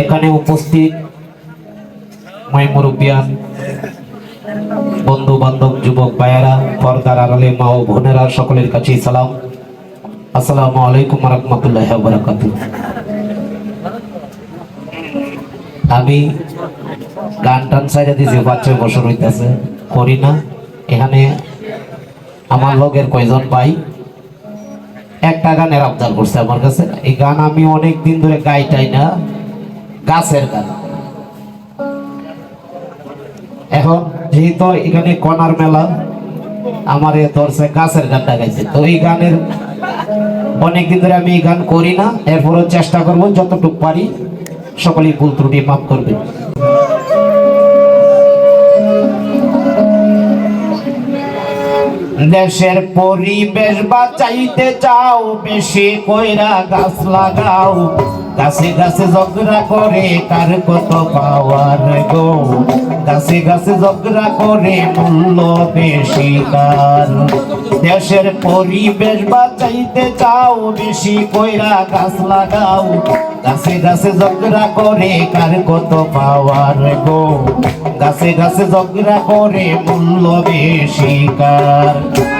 এখানে উপস্থিত মাই বন্ধু বান্ধব যুবক ভাইয়েরা, পর্দার আড়ালে মা ও বোনেরা, সকলের কাছে সালাম। আসসালামু আলাইকুম রহমতুল্লাহ বারাকাত আমি গান টান সাইডে দিয়েছি বাচ্চা বছর হইতেছে, করি না। এখানে আমার লগের কয়জন ভাই, একটা গানের আবদার করছে আমার কাছে। এই গান আমি অনেক দিন ধরে গাইটাই না? গাছের গান এখন যেহেতু এখানে কনার মেলা, আমার এ ধরছে গাছের গানটা গাইছে। তো এই গানের অনেকদিন ধরে আমি এই গান করি না, এরপরও চেষ্টা করব যতটুকু পারি, সকলেই ভুল ত্রুটি মাফ করবে। দেশের পরিবেশ বাঁচাইতে চাও, বেশি কইরা গাছ লাগাও। গাছে গাছে ঝগড়া করে, কার কত পাওয়ার গো? গাছে গাছে ঝগড়া করে, মূল্য বেশি কার? দেশের পরিবেশ বাঁচাইতে চাও, বেশি কইরা গাছ লাগাও। গাছে গাছে ঝগড়া করে, কার কত পাওয়ার গো? গাছে গাছে ঝগড়া করে, মূল্য বেশি কার?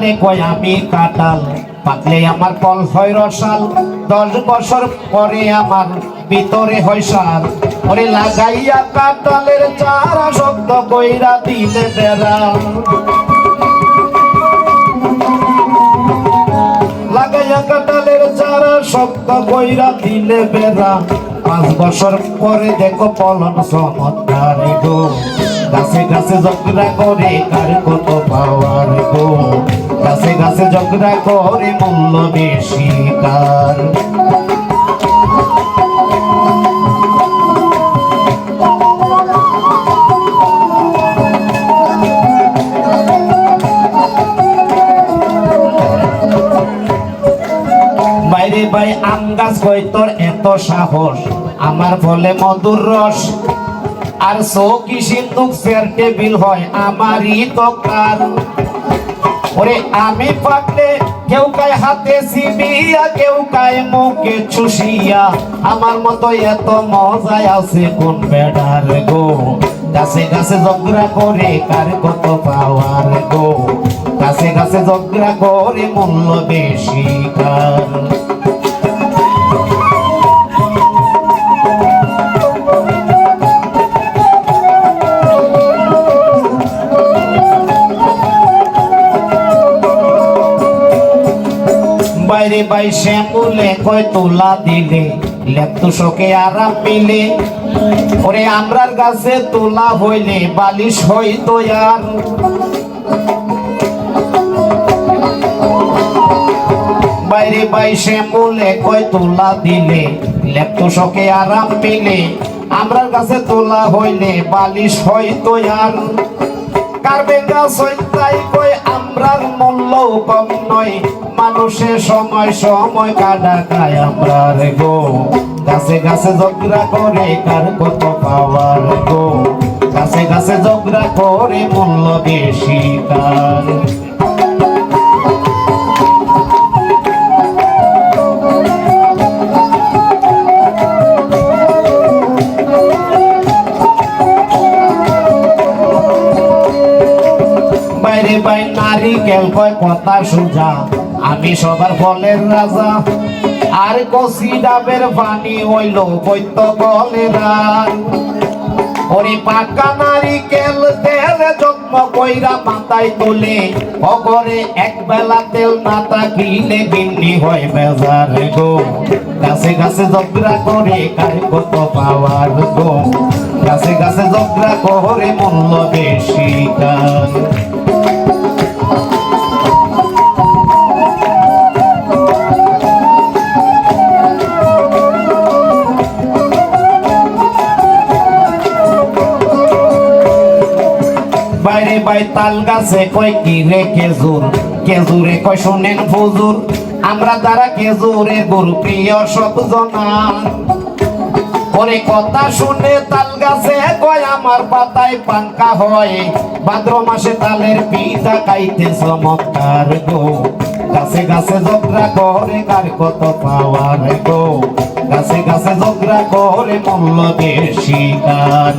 কাটালে কয়, আমি কাটাল পাকলে আমার ফল হয় রসাল। দশ বছর পরে আমার ভিতরে হয় সাল ওরে লাগাইয়া কাটালের চারা শব্দ কইরা দিলে বেড়া লাগাইয়া কাটালের চারা শব্দ কইরা দিলে বেড়া পাঁচ বছর পরে দেখো পলন চমৎকার গো। গাছে গাছে ঝগড়া করে কার কত পাওয়ার গো। গাছে গাছে ঝগড়া করে মূল্য বেশি কার। ভাই আম গাছ কই তোর এত সাহস? আমার ফলে মধুর রস। আর সৌকি সিন্ধুক চেয়ার টেবিল হয়, আমারই তো কার। ওরে আমি পাকলে কেউ কায় হাতে সিবিয়া কেউ কায় মুখে ছুসিয়া আমার মতো এত মজায় আছে কোন বেড়ার গো? গাছে গাছে ঝগড়া করে কার কত পাওয়ার গো? গাছে গাছে ঝগড়া করে মূল্য বেশি কার? বাইরে বাই শ্যামুলে কয় তোলা দিলে? লেপ্তু শোকে আরাম মিলে ওরে আমরার গাছে তোলা হইলে বালিশ হইতো আর। বাইরে বাই শ্যামুলে কয় তোলা দিলে? লেপ্তু শোকে আরাম মিলে আমরার গাছে তোলা হইলে বালিশ হইতো আর। কারবেঙ্গা সৈতাই কই আমরার মূল্য কম নয়। মানুষের সময় সময় কাটা খায় আমরা রে গো। গাছে গাছে ঝগড়া করে কার কত পাওয়ার গো। গাছে গাছে ঝগড়া করে মূল্য বেশি কার নারী কেল কয় কথা সোজা, আমি সবার ফলের রাজা। আর কষি ডাবের পানি হইল বৈত কলেরা ওরে পাকা নারী কেল তেল যত্ন কইরা মাথায় তোলে, অগরে এক বেলা তেল না থাকিলে গিন্নি হয় বেজার গো। গাছে গাছে ঝগড়া করে কার কত পাওয়ার গো। গাছে গাছে ঝগড়া করে মূল্য বেশি কার বাইরে ভাই তাল গাছে কয় কি রে খেজুর? খেজুরে কয় শুনেন ফুজুর? আমরা দ্বারা খেজুরে গরু প্রিয় সব জনা ওরে কথা শুনে তাল গাছে কয়, আমার পাতায় পাঙ্কা হয়। ভাদ্র মাসে তালের পিতা কাইতে চমৎকার গো। গাছে গাছে ঝগড়া করে, কার কত পাওয়ার গো। গাছে গাছে ঝগড়া করে মূল্য বেশি কার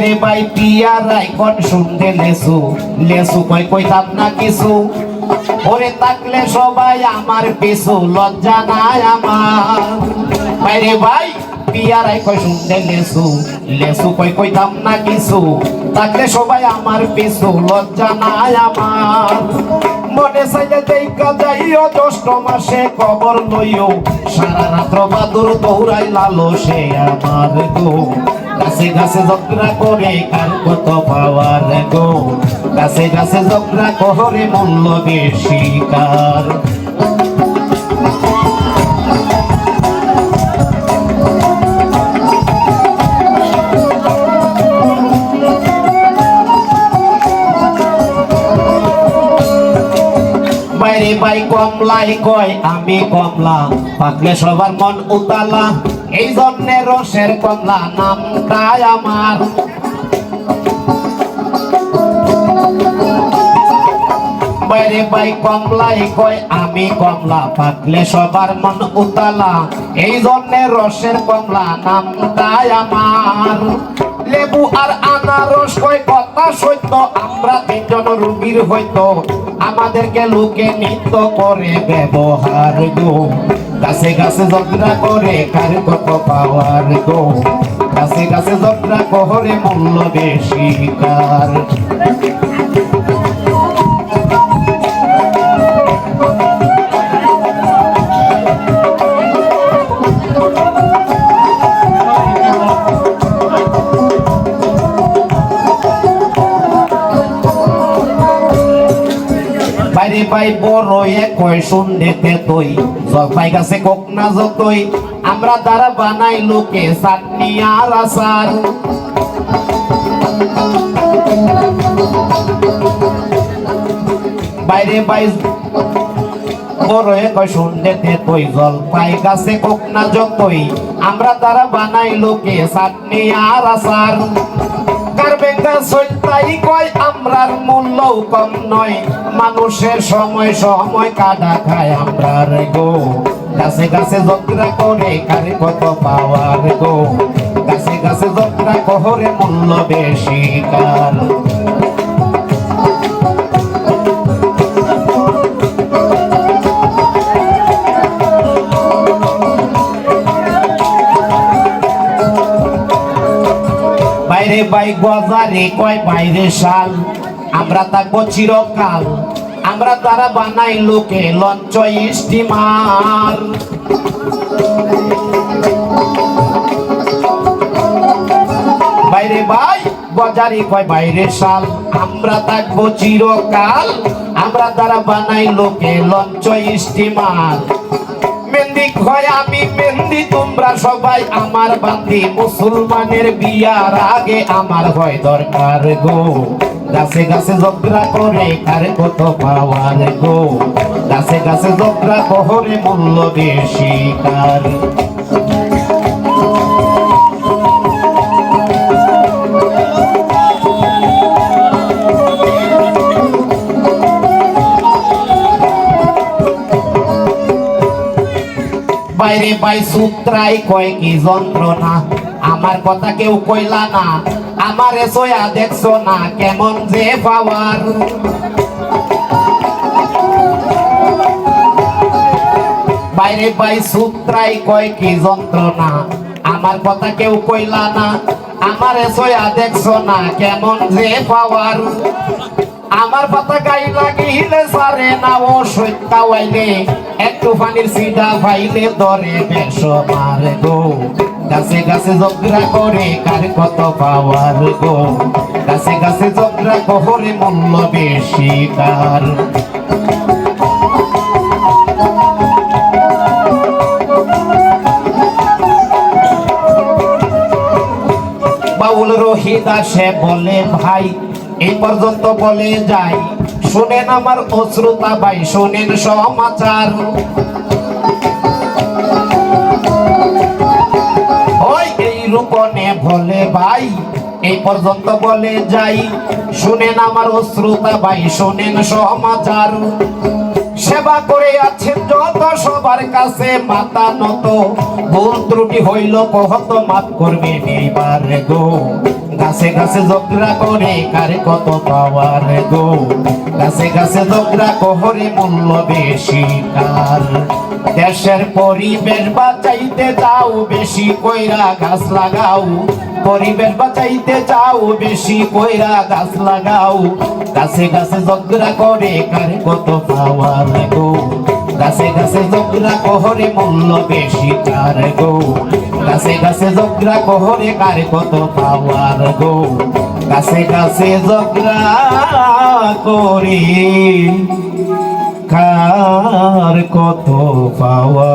বাইরে বাই পিয়া রাই কোন শুনতে লেসু। লেসু কই কইতাম না কিছু। ওরে তাকলে সবাই আমার পিছু, লজ্জা নাই আমার। বাইরে ভাই কই শুনতে লেসু। লেসু কই না কিছু। তাকলে সবাই আমার পিছু, লজ্জা নাই আমার। মনে চাইলে দেখা যাইও জ্যৈষ্ঠ মাসে কবর লইও। সারা রাত্র বাদুর দৌড়াই লালো সে আমার গো। গাছে গাছে ঝগড়া করে, কার কত পাওয়ার গো? গাছে গাছে ঝগড়া করে মূল্য বেশি কার বাইরে বাই কমলাই কয়, আমি কমলা। পাকলে সবার মন উতালা। এই জন্যে রসের কমলা নামটাই আমার। বাইরে বাই কমলাই কয়, আমি কমলা পাকলে সবার মন উতালা। এই জন্যে রসের কমলা নামটাই আমার। লেবু আর আনারস কয়, কথা সত্য, আমরা তিনজন রুগীর হয়তো আমাদেরকে লোকে নৃত্য করে ব্যবহার গাছে গাছে ঝগড়া করে কার কত পাওয়ার গো? গাছে গাছে ঝগড়া করে মূল্য বেশি কার? বড় কয় শুনতে তুই জলপাই গাছে কোক না যতই, আমরা দ্বারা বানাই লোকে চাটনি আর আচার। বাইরে বাই বড় কয় শুনতে তুই জলপাই গাছে কোক না যতই, আমরা দ্বারা বানাই লোকে চাটনি আর আচার। কারবেঙ্গা সইতাই কয় আমরার মূল্য কম নয়, মানুষের সময় সময় কাটা খায় আমরার গো। গাছে গাছে যত্রা করে কারে কত পাওয়ার গো। গাছে গাছে যত্রা কহরে মূল্য বেশি কার। বাইরে বাই গজারে কয় বাইরে শাল। আমরা থাকব চিরকাল। আমরা তারা বানাই লোকে লঞ্চ স্টিমার বাইরে ভাই, গজারি কয় বাইরে শাল। আমরা থাকব চিরকাল। আমরা তারা বানাই লোকে লঞ্চ স্টিমার মেহেন্দি হয় আমি মেহেন্দি, তোমরা সবাই আমার বান্দি। মুসলমানের বিয়ার আগে আমার হয় দরকার গো। গাছে গাছে ঝগড়া করে কার কত পাওয়ার গো? গাছে গাছে ঝগড়া কহরে মূল্য বেশি কার? বাইরে বাই সূত্রাই কয় কি যন্ত্রণা? আমার কথা কেউ কইলা না। আমার সোয়া দেখছ না কেমন যে পাওয়ার। বাইরে বাই সূত্রাই কয় কি যন্ত্রণা, আমার কথা কেউ কইলা না। আমার সোয়া দেখছ না কেমন যে পাওয়ার। আমার পাতা গাই লাগিলে সারে না, ও সত্যা ওয়াইলে। একটু পানির সিধা ভাইলে ধরে বেশ মার গো। গাছে গাছে ঝগড়া করে কার কত পাওয়ার গো। গাছে গাছে ঝগড়া কহরে মূল্য বেশি কার। বাউল রহিদা সে বলে ভাই এই পর্যন্ত বলে যাই। শোনেন আমার অশ্রুতা ভাই, শোনেন সমাচার। এই রূপনে বলে ভাই, এই পর্যন্ত বলে যাই। শুনেন আমার অশ্রুতা ভাই, শোনেন সমাচার। সেবা করে আছেন সবার কাছে মাতা নত। ভুল ত্রুটি হইল, কহত মাফ করবে এইবার গো। গাছে গাছে ঝগড়া করে, কারে কত পাওয়ার গো। গাছে গাছে ঝগড়া কহরে মূল্য বেশি কার। দেশের পরিবেশ বাঁচাইতে যাও বেশি কইরা গাছ লাগাও। পরিবেশ বাঁচাইতে যাও বেশি কইরা গাছ লাগাও। গাছে গাছে ঝগড়া করে, কারে কত পাওয়ার গো। গাছে গাছে জগরা কহরে মূল্য বেশি তার গো? গাছে গাছে জগরা কহরে কার কত পাওয়ার গো? গাছে গাছে জগরা করে কার কত পাওয়া